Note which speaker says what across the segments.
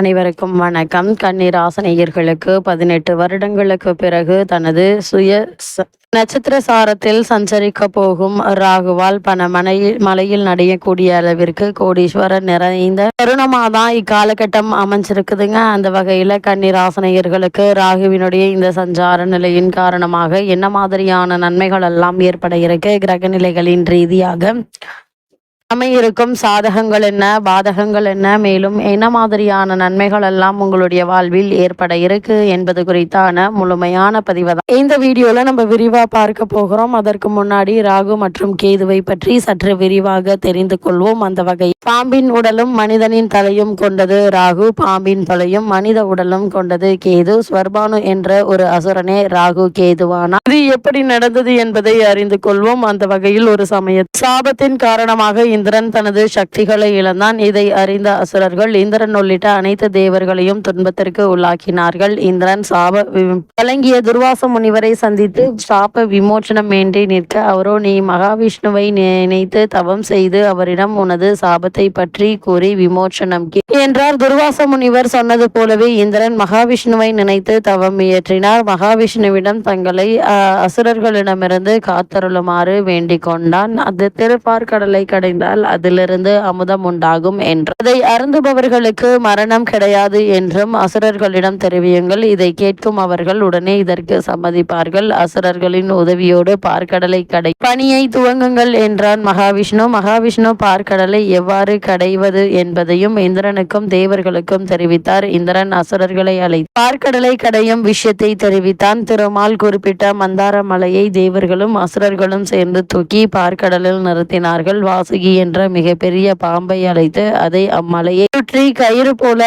Speaker 1: அனைவருக்கும் வணக்கம். கண்ணீர் ஆசனையர்களுக்கு பதினெட்டு வருடங்களுக்கு பிறகு தனது சுய ச- நட்சத்திர சாரத்தில் சஞ்சரிக்க போகும் ராகுவால் பண மலையில் மலையில் நடையக்கூடிய அளவிற்கு கோடீஸ்வரர் நிறைந்த தருணமாதான் இக்காலகட்டம் அமைஞ்சிருக்குதுங்க. அந்த வகையில ஆசனையர்களுக்கு ராகுவினுடைய இந்த சஞ்சார நிலையின் காரணமாக என்ன மாதிரியான நன்மைகள் எல்லாம் ஏற்பட இருக்கு? கிரக நிலைகளின் ரீதியாக அமையிருக்கும் சாதகங்கள் என்ன பாதகங்கள் என்ன மேலும் என்ன மாதிரியான நன்மைகள் எல்லாம் உங்களுடைய வாழ்வில் ஏற்பட இருக்கு என்பது குறித்தான முழுமையான பதிவு தான். இந்த வீடியோல நம்ம விரிவா பார்க்க போகிறோம். அதற்கு முன்னாடி ராகு மற்றும் கேதுவை பற்றி சற்று விரிவாக தெரிந்து கொள்வோம் அந்த வகை பாம்பின் உடலும் மனிதனின் தலையும் கொண்டது ராகு. பாம்பின் தலையும் மனித உடலும் கொண்டது கேது. ஸ்வர்பானு என்ற ஒரு அசுரனே ராகு கேதுவானா? இது எப்படி நடந்தது என்பதை அறிந்து கொள்வோம். அந்த வகையில் ஒரு சமய சாபத்தின் காரணமாக இந்திரன் தனது சக்திகளை இழந்தான். இதை அறிந்த அசுரர்கள் இந்திரன் உள்ளிட்ட அனைத்து தேவர்களையும் துன்பத்திற்கு உள்ளாக்கினார்கள். இந்திரன் சாப வழங்கிய துர்வாச முனிவரை சந்தித்து சாப விமோசனம் வேண்டி நிற்க அவரோ நீ மகாவிஷ்ணுவை நினைத்து தவம் செய்து அவரிடம் உனது சாபத்தை பற்றி கூறி விமோசனம் கே என்றார். துர்வாச முனிவர் சொன்னது போலவே இந்திரன் மகாவிஷ்ணுவை நினைத்து தவம் இயற்றினார். மகாவிஷ்ணுவிடம் தங்களை அசுரர்களிடமிருந்து காத்தருளுமாறு வேண்டிக் கொண்டான். அது திருப்பார்கடலை கடைந்தால் அதிலிருந்து அமுதம் உண்டாகும் என்று அதை அருந்துபவர்களுக்கு மரணம் கிடையாது என்றும் அசுரர்களிடம் தெரிவியுங்கள். இதை கேட்கும் அவர்கள் உடனே இதற்கு சம்மதிப்பார்கள். அசுரர்களின் உதவியோடு பார்க்கடலை கடை பணியை துவங்குங்கள் என்றான் மகாவிஷ்ணு. மகாவிஷ்ணு பார்க்கடலை எவ்வாறு கடைவது என்பதையும் இந்திரனுக்கும் தேவர்களுக்கும் தெரிவித்தார். இந்திரன் அசுரர்களை அழை பார்க்கடலை கடையும் விஷயத்தை தெரிவித்தான். திருமால் குறிப்பிட்ட மந்தார மலையை தேவர்களும் அசுரர்களும் சேர்ந்து தூக்கி பார்க்கடலில் நிறுத்தினார்கள். வாசுகி என்ற மிகப்பெரிய பாம்பை அழைத்து அதை அம்மலையை சுற்றி கயிறு போல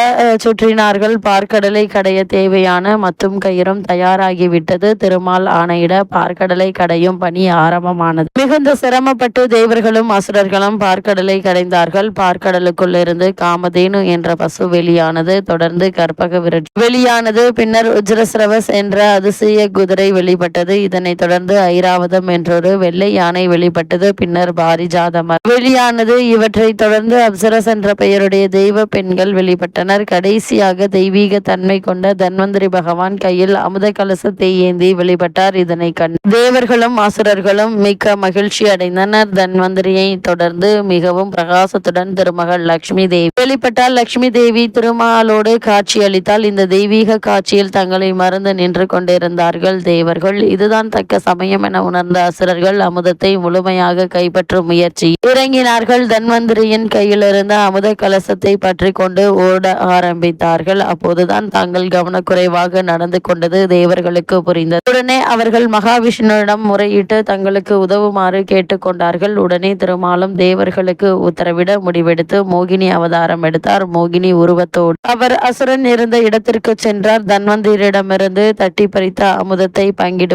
Speaker 1: சுற்றினார்கள். பார்க்கடலை கடைய தேவையான மத்தும் கயிறும் தயாராகிவிட்டது. திருமால் ஆணையிட பார்க்கடலை கடையும் பணி ஆரம்பமானது. மிகுந்த சிரமப்பட்டு தேவர்களும் அசுரர்களும் பார்க்கடலை கடைந்தார்கள். பார்க்கடலுக்குள் இருந்து காமதேனு என்ற பசு வெளியானது தொடர்ந்து கற்பக விரட்சி வெளியானது. பின்னர் உஜ்ரஸ்ரவஸ் என்ற அதிசய குதிரை வெளிப்பட்டது. இதனைத் தொடர்ந்து ஐராவதம் என்றொரு வெள்ளை யானை வெளிப்பட்டது. பின்னர் பாரிஜாதமர் வெளியானது. இவற்றை தொடர்ந்து அப்சரஸ் என்ற பெயருடைய தெய்வ பெண்கள் வெளிப்பட்டனர். கடைசியாக தெய்வீக தன்மை கொண்ட தன்வந்திரி பகவான் கையில் அமுத கலசத்தை ஏந்தி வெளிப்பட்டார். இதனை கண்டு தேவர்களும் அசுரர்களும் மிக்க மகிழ்ச்சி அடைந்தனர். தன்வந்திரியை தொடர்ந்து மிகவும் பிரகாசத்துடன் திருமகள் லட்சுமி தேவி வெளிப்பட்டால் லட்சுமி தேவி திருமாலோடு காட்சி அளித்தால் இந்த தெய்வீக காட்சியில் தங்களை மறந்து நின்று கொண்டிருந்தார்கள் தேவர்கள். இது இதுதான் தக்க சமயம் என உணர்ந்த அசுரர்கள் அமுதத்தை முழுமையாக கைப்பற்றும் முயற்சி. இறங்கினார்கள். தன்வந்திரியின் கையில் இருந்த அமுத கலசத்தை பற்றி கொண்டு ஓட ஆரம்பித்தார்கள். அப்போதுதான் தாங்கள் கவனக்குறைவாக நடந்து கொண்டது தேவர்களுக்கு புரிந்தது. உடனே அவர்கள் மகாவிஷ்ணுவிடம் முறையிட்டு தங்களுக்கு உதவுமாறு கேட்டுக்கொண்டார்கள் உடனே திருமாலும் தேவர்களுக்கு உத்தரவிட முடிவெடுத்து மோகினி அவதாரம் எடுத்தார். மோகினி உருவத்தோடு அவர் அசுரன் இருந்த இடத்திற்கு சென்றார். தன்வந்திரிடமிருந்து தட்டி பறித்த அமுதத்தை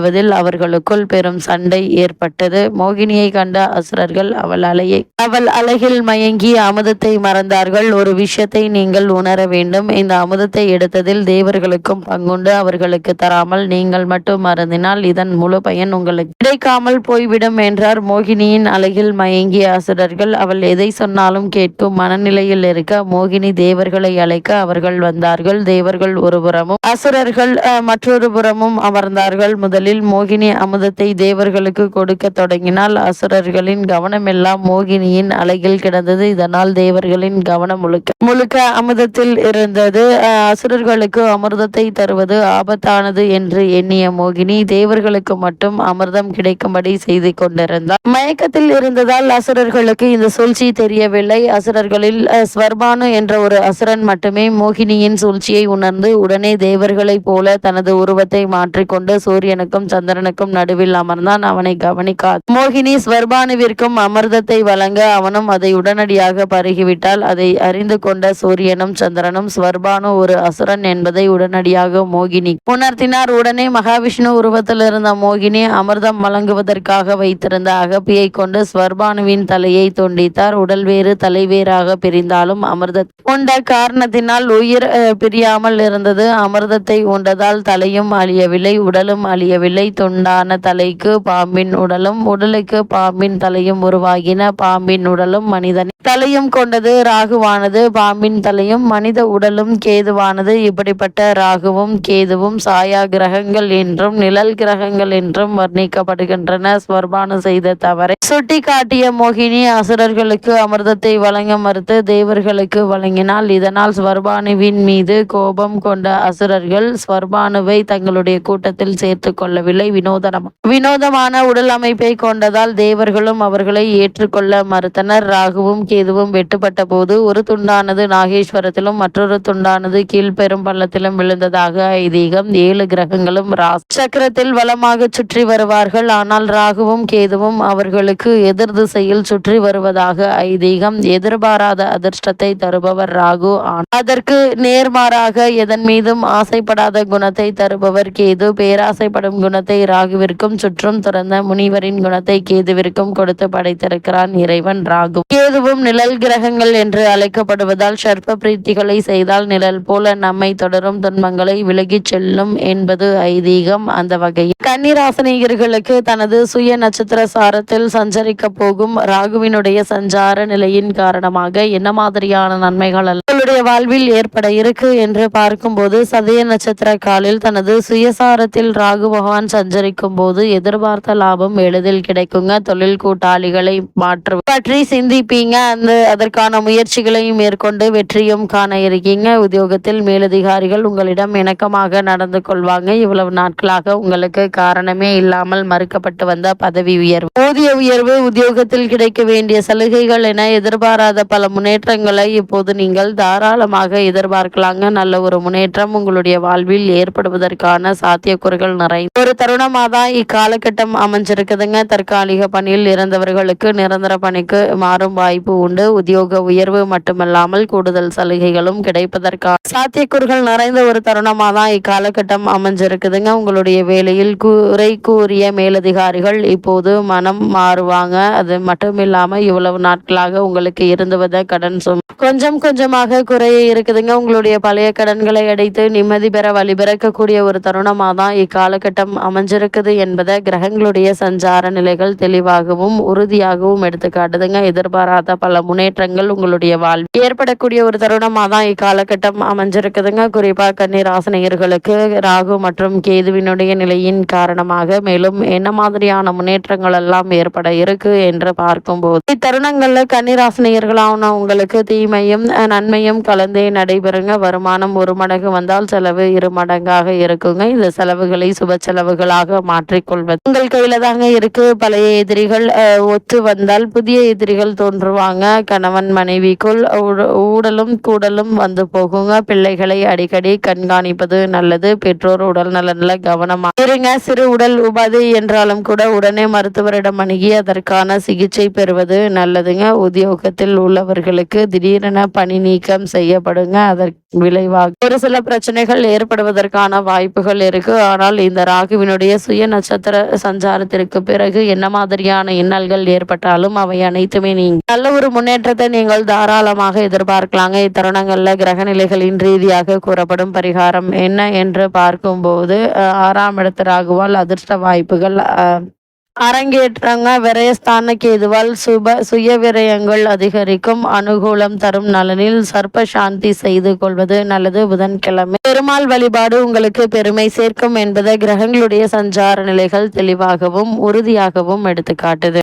Speaker 1: பங்கிடுவதில் அவர்களுக்குள் பெரும் சண்டை ஏற்பட்டது. மோகினியை கண்ட அசுரர்கள் அவள் அலையை அவள் அழகில் மயங்கி அமுதத்தை மறந்தார்கள். ஒரு விஷயத்தை நீங்கள் உணர வேண்டும். இந்த அமுதத்தை எடுத்ததில் தேவர்களுக்கும் பங்குண்டு அவர்களுக்கு தராமல் நீங்கள் மட்டும் மறந்தினால் இதன் முழு பயன் உங்களுக்கு கிடைக்காமல் போய்விடும் என்றார். மோகினியின் அழகில் மயங்கிய அசுரர்கள் அவள் எதை சொன்னாலும் கேட்கும் மனநிலையில் இருக்க மோகினி தேவர்களை அழைக்க அவர்கள் வந்தார்கள். தேவர்கள் ஒரு புறமும் அசுரர்கள் மற்றொரு புறமும் அமர்ந்தார்கள். முதலில் மோகினி அமுதத்தை தேவர்களுக்கு கொடுக்க தொடங்கினால் அசுரர்களின் கவனமெல்லாம் மோகினியின் அழகில் கிடந்தது. இதனால் தேவர்களின் கவனம் முழுக்க முழுக்க அமுதத்தில் இருந்தது. அசுரர்களுக்கு அமிர்தத்தை தருவது ஆபத்தானது என்று எண்ணிய மோகினி தேவர்களுக்கு மட்டும் அமிர்தம் கிடைக்கும்படி செய்து கொண்டிருந்தார் மயக்கத்தில் இருந்ததால் அசுரர்களுக்கு இந்த சூழ்ச்சி தெரியவில்லை. அசுரர்களில் ஸ்வர்பானு என்ற ஒரு அசுரன் மட்டுமே மோகினியின் சூழ்ச்சியை உணர்ந்து உடனே தேவர்களைப் போல தனது உருவத்தை மாற்றிக்கொண்டு சூரியனுக்கும் சந்திரனுக்கும் நடுவில் அமர்ந்தான் அவனை கவனிக்காது. மோகினி ஸ்வர்பானுவிற்கும் அமிர்தத்தை வழங்க அவனும் அதை உடனடியாக பருகிவிட்டால் அதை அறிந்து கொண்ட சூரியனும் சந்திரனும் ஸ்வர்பானு ஒரு அசுரன் என்பதை உடனடியாக மோகினி உணர்த்தினார். உடனே மகாவிஷ்ணு உருவத்தில் இருந்த மோகினி அமிர்தம் வழங்குவதற்காக வைத்திருந்த அகப்பியை கொண்டு ஸ்வர்பானுவின் தலையை துண்டித்தார். உடல் வேறு தலைவேறாக பிரிந்தாலும் அமிர்த உண்ட காரணத்தினால் உயிர் பிரியாமல் இருந்தது. அமிர்தத்தை உண்டதால் தலையும் அழியவில்லை உடலும் அழியவில்லை. இலை துண்டான தலைக்கு பாம்பின் உடலும் உடலுக்கு பாம்பின் தலையும் உருவாகின பாம்பின் உடலும் மனிதன். தலையும் கொண்டது ராகுவானது பாம்பின் தலையும் மனித உடலும் கேதுவானது. இப்படிப்பட்ட ராகுவும் கேதுவும் சாயா கிரகங்கள் என்றும் நிழல் கிரகங்கள் என்றும் வர்ணிக்கப்படுகின்றன. ஸ்வர்பானு செய்த தவறை சுட்டி காட்டிய மோகினி அசுரர்களுக்கு அமிர்தத்தை வழங்க மறுத்து தேவர்களுக்கு வழங்கினால் இதனால் ஸ்வர்பானுவின் மீது கோபம் கொண்ட அசுரர்கள் ஸ்வர்பானுவை தங்களுடைய கூட்டத்தில் சேர்த்து கொள்ளவில்லை வினோதனம் வினோதமான உடல் அமைப்பை கொண்டதால் தேவர்களும் அவர்களை ஏற்றுக்கொள்ள மறுத்தனர். ராகுவும் கேதுவும் வெட்டுப்பட்ட போது ஒரு துண்டானது நாகேஸ்வரத்திலும் மற்றொரு துண்டானது கீழ்பெரும் பள்ளத்திலும் விழுந்ததாக ஐதீகம். ஏழு கிரகங்களும் சக்கரத்தில் வளமாக சுற்றி வருவார்கள். ஆனால் ராகுவும் கேதுவும் அவர்களுக்கு எதிர் திசையில் சுற்றி வருவதாக ஐதீகம். எதிர்பாராத அதிர்ஷ்டத்தை தருபவர் ராகு. அதற்கு நேர்மாறாக எதன் மீதும் ஆசைப்படாத குணத்தை தருபவர் கேது. பேராசைப்படும் குண குணத்தை ராகுவிற்கும் சுற்றும் துறந்த முனிவரின் குணத்தை கேதுவிற்கும் கொடுத்து படைத்திருக்கிறான் இறைவன் ராகு. கேதுவும் நிழல் கிரகங்கள் என்று அழைக்கப்படுவதால் சர்ப்ப பிரீத்திகளை செய்தால் நிழல் போல நம்மை தொடரும் துன்பங்களை விலகிச் செல்லும் என்பது ஐதீகம் அந்த வகையில். கன்னிராசனிகர்களுக்கு தனது சுய நட்சத்திர சாரத்தில் சஞ்சரிக்க போகும் ராகுவினுடைய சஞ்சார நிலையின் காரணமாக என்ன மாதிரியான நன்மைகள் உங்களுடைய வாழ்வில் ஏற்பட இருக்கு என்று பார்க்கும்போது சதய நட்சத்திர காலில் தனது சுயசாரத்தில் ராகு பகவான் சஞ்சரிக்கும் போது எதிர்பார்த்த லாபம் எளிதில் கிடைக்குங்க. தொழில் கூட்டாளிகளை மாற்று பற்றி சிந்திப்பீங்க. அந்த அதற்கான முயற்சிகளையும் மேற்கொண்டு வெற்றியும் காண இருக்கீங்க. உத்தியோகத்தில் மேலதிகாரிகள் உங்களிடம் இணக்கமாக நடந்து கொள்வாங்க. இவ்வளவு நாட்களாக உங்களுக்கு காரணமே இல்லாமல் மறுக்கப்பட்டு வந்த பதவி உயர்வு. ஊதிய உயர்வு உத்தியோகத்தில் கிடைக்க வேண்டிய சலுகைகள் என எதிர்பாராத பல முன்னேற்றங்களை இப்போது நீங்கள் தாராளமாக எதிர்பார்க்கலாங்க. நல்ல ஒரு முன்னேற்றம் உங்களுடைய வாழ்வில் ஏற்படுவதற்கான சாத்தியக்கூறுகள் நிறைய ஒரு தருணமாக தான் இக்காலகட்டம் அமைஞ்சிருக்குதுங்க. தற்காலிக பணியில் இருந்தவர்களுக்கு நிரந்தர பணிக்கு மாறும் வாய்ப்பு உண்டு. உத்தியோக உயர்வு மட்டுமல்லாமல் கூடுதல் சலுகைகளும் கிடைப்பதற்கான சாத்தியக்கூறுகள் நிறைந்த ஒரு தருணமாக தான் இக்காலகட்டம் அமைஞ்சிருக்குதுங்க. உங்களுடைய வேலையில் குறை கூறிய மேலதிகாரிகள் இப்போது மனம் மாறுவாங்க. அது மட்டும் இல்லாம இவ்வளவு நாட்களாக உங்களுக்கு இருந்து வந்த கடன் சும் கொஞ்சம் கொஞ்சமாக குறைய இருக்குதுங்க. உங்களுடைய பழைய கடன்களை அடைத்து நிம்மதி பெற வழிபிறக்கக்கூடிய ஒரு தருணமாக தான் இக்காலகட்டம் அமைஞ்சிருக்குது என்பதை கிரகங்களுடைய சஞ்சார நிலைகள் தெளிவாகவும் உறுதியாகவும் எடுத்து காட்டுதுங்க. எதிர்பாராத பல முன்னேற்றங்கள் உங்களுடைய வாழ்வில் ஏற்படக்கூடிய ஒரு தருணமாக தான் இக்காலகட்டம் அமைஞ்சிருக்குதுங்க. குறிப்பாக கண்ணீர் ராகு மற்றும் கேதுவினுடைய நிலையின் காரணமாக மேலும் என்ன மாதிரியான முன்னேற்றங்கள் எல்லாம் ஏற்பட இருக்கு என்று பார்க்கும்போது இத்தருணங்கள்ல கன்னிராசனையர்களான உங்களுக்கு தீமையும் நன்மையும் கலந்தே நடைபெறுங்க. வருமானம் ஒரு மடங்கு வந்தால் செலவு இரு மடங்காக இருக்குங்க. இந்த செலவுகளை சுப செலவு உறவுகளாக மாற்றிக்கொள்வது. உங்கள் கையில தாங்க இருக்கு. பழைய எதிரிகள் ஒத்து வந்தால் புதிய எதிரிகள் தோன்றுவாங்க. கணவன் மனைவிக்குள் ஊடலும் கூடலும் வந்து போகுங்க. பிள்ளைகளை அடிக்கடி கண்காணிப்பது நல்லது. பெற்றோர் உடல் நலன்ல கவனமா இருங்க. சிறு உடல் உபாதை என்றாலும் கூட உடனே மருத்துவரிடம் அணுகி அதற்கான சிகிச்சை பெறுவது நல்லதுங்க. உத்தியோகத்தில் உள்ளவர்களுக்கு திடீரென பணி நீக்கம் செய்யப்படுங்க. அதற்கு விளைவாக ஒரு சில பிரச்சனைகள் ஏற்படுவதற்கான வாய்ப்புகள் இருக்கு. ஆனால் இந்த ராகுவினுடைய சுய நட்சத்திர சஞ்சாரத்திற்கு பிறகு என்ன மாதிரியான இன்னல்கள் ஏற்பட்டாலும் அவை அனைத்துமே நீங்க நல்ல ஒரு முன்னேற்றத்தை நீங்கள் தாராளமாக எதிர்பார்க்கலாங்க. இத்தருணங்கள்ல கிரக நிலைகளின் ரீதியாக கூறப்படும் பரிகாரம் என்ன என்று பார்க்கும்போது ஆறாம் இடத்து ராகுவால் அதிர்ஷ்ட வாய்ப்புகள் அரங்கேற்றங்க. விரயஸ்தான கேதுவால் சுப சுய விரயங்கள் அதிகரிக்கும். அனுகூலம் தரும் நலனில் சர்ப்ப சாந்தி செய்து கொள்வது நல்லது. புதன்கிழமை பெருமாள் வழிபாடு உங்களுக்கு பெருமை சேர்க்கும் என்பதை கிரகங்களுடைய சஞ்சார நிலைகள் தெளிவாகவும் உறுதியாகவும் எடுத்துக்காட்டுது.